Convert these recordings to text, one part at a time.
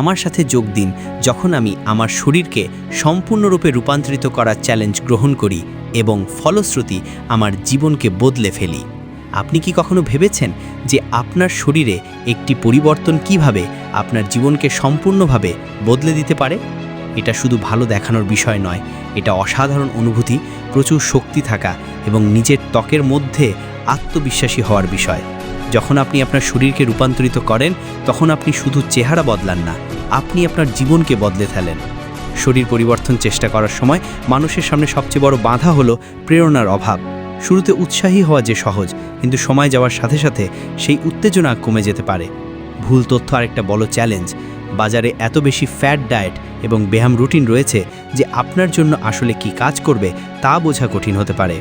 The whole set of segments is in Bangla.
আমার সাথে যোগ দিন যখন আমি আমার শরীরকে সম্পূর্ণরূপে রূপান্তরিত করার চ্যালেঞ্জ গ্রহণ করি এবং ফলশ্রুতি আমার জীবনকে বদলে ফেলি। আপনি কি কখনো ভেবেছেন যে আপনার শরীরে একটি পরিবর্তন কীভাবে আপনার জীবনকে সম্পূর্ণভাবে বদলে দিতে পারে? এটা শুধু ভালো দেখানোর বিষয় নয়, এটা অসাধারণ অনুভূতি, প্রচুর শক্তি থাকা এবং নিজের ত্বকের মধ্যে আত্মবিশ্বাসী হওয়ার বিষয়। যখন আপনি আপনার শরীরকে রূপান্তরিত করেন, তখন আপনি শুধু চেহারা বদলান না আপনি আপনার জীবনকে বদলে ফেলেন। শরীর পরিবর্তন চেষ্টা করার সময় মানুষের সামনে সবচেয়ে বড় বাধা হলো প্রেরণার অভাব। শুরুতে উৎসাহী হওয়া যে সহজ, কিন্তু সময় যাওয়ার সাথে সাথে সেই উত্তেজনা কমে যেতে পারে। ভুল তথ্য আরেকটা বড় চ্যালেঞ্জ বাজারে এত বেশি ফ্যাট ডায়েট এবং ব্যায়াম রুটিন রয়েছে যে আপনার জন্য আসলে কি কাজ করবে তা বোঝা কঠিন হতে পারে।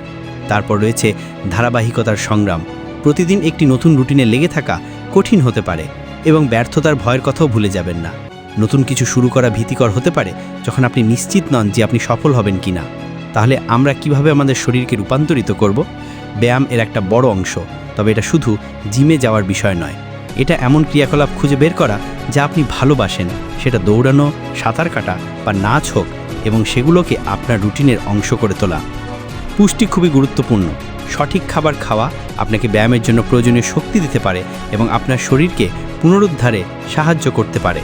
তারপর রয়েছে ধারাবাহিকতার সংগ্রাম। প্রতিদিন একটি নতুন রুটিনে লেগে থাকা কঠিন হতে পারে এবং ব্যর্থতার ভয়ের কথাও ভুলে যাবেন না। নতুন কিছু শুরু করা ভীতিকর হতে পারে যখন আপনি নিশ্চিত নন যে আপনি সফল হবেন কিনা। তাহলে আমরা কীভাবে আমাদের শরীরকে রূপান্তরিত করব? ব্যায়াম এর একটা বড় অংশ, তবে এটা শুধু জিমে যাওয়ার বিষয় নয়। এটা এমন ক্রিয়াকলাপ খুঁজে বের করা যা আপনি ভালোবাসেন। সেটা দৌড়ানো, সাঁতার কাটা বা নাচ হোক এবং সেগুলোকে আপনার রুটিনের অংশ করে তোলা। পুষ্টি খুবই গুরুত্বপূর্ণ। সঠিক খাবার খাওয়া আপনাকে ব্যায়ামের জন্য প্রয়োজনীয় শক্তি দিতে পারে এবং আপনার শরীরকে পুনরুদ্ধারে সাহায্য করতে পারে।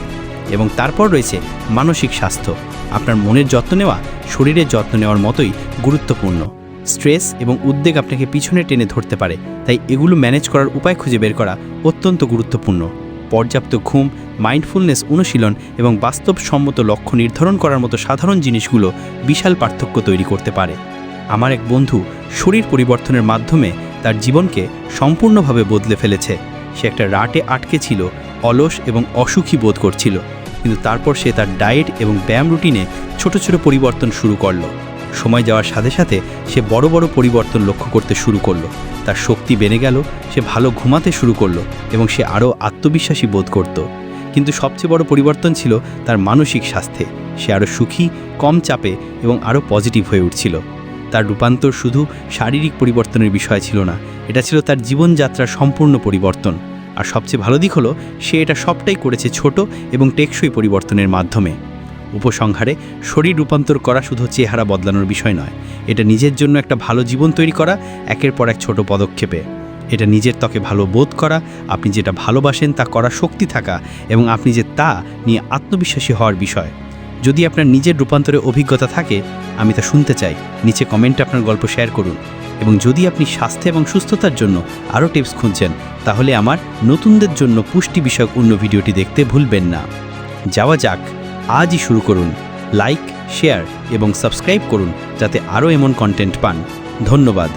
এবং তারপর রয়েছে মানসিক স্বাস্থ্য। আপনার মনের যত্ন নেওয়া, শরীরের যত্ন নেওয়ার মতোই গুরুত্বপূর্ণ। স্ট্রেস এবং উদ্বেগ আপনাকে পিছনে টেনে ধরতে পারে, তাই এগুলো ম্যানেজ করার উপায় খুঁজে বের করা অত্যন্ত গুরুত্বপূর্ণ। পর্যাপ্ত ঘুম, মাইন্ডফুলনেস অনুশীলন এবং বাস্তবসম্মত লক্ষ্য নির্ধারণ করার মতো সাধারণ জিনিসগুলো বিশাল পার্থক্য তৈরি করতে পারে। আমার এক বন্ধু শরীর পরিবর্তনের মাধ্যমে তার জীবনকে সম্পূর্ণভাবে বদলে ফেলেছে। সে একটা রাটে আটকে ছিল অলস এবং অসুখী বোধ করছিল। কিন্তু তারপর সে তার ডায়েট এবং ব্যায়াম রুটিনে ছোট ছোট পরিবর্তন শুরু করল। সময় যাওয়ার সাথে সাথে সে বড় বড় পরিবর্তন লক্ষ্য করতে শুরু করল। তার শক্তি বেড়ে গেল, সে ভালো ঘুমাতে শুরু করল এবং সে আরও আত্মবিশ্বাসী বোধ করত। কিন্তু সবচেয়ে বড় পরিবর্তন ছিল তার মানসিক স্বাস্থ্যে। সে আরও সুখী, কম চাপে এবং আরও পজিটিভ হয়ে উঠছিল। তার রূপান্তর শুধু শারীরিক পরিবর্তনের বিষয় ছিল না, এটা ছিল তার জীবনযাত্রার সম্পূর্ণ পরিবর্তন। আর সবচেয়ে ভালো দিক হলো, সে এটা সবটাই করেছে ছোট এবং টেকসই পরিবর্তনের মাধ্যমে। উপসংহারে, শরীর রূপান্তর করা শুধু চেহারা বদলানোর বিষয় নয়, এটা নিজের জন্য একটা ভালো জীবন তৈরি করা, একের পর এক ছোট পদক্ষেপে। এটা নিজের ত্বকে ভালো বোধ করা, আপনি যেটা ভালোবাসেন তা করা শক্তি থাকা এবং আপনি যে তা নিয়ে আত্মবিশ্বাসী হওয়ার বিষয়। যদি আপনার নিজের রূপান্তরে অভিজ্ঞতা থাকে, আমি তা শুনতে চাই। নিচে কমেন্টে আপনার গল্প শেয়ার করুন। এবং যদি আপনি স্বাস্থ্য এবং সুস্থতার জন্য আরও টিপস খুঁজছেন, তাহলে আমার নতুনদের জন্য পুষ্টি বিষয়ক অন্য ভিডিওটি দেখতে ভুলবেন না। যাওয়া যাক, আজই শুরু করুন। লাইক, শেয়ার এবং সাবস্ক্রাইব করুন, যাতে আরও এমন কন্টেন্ট পান। ধন্যবাদ।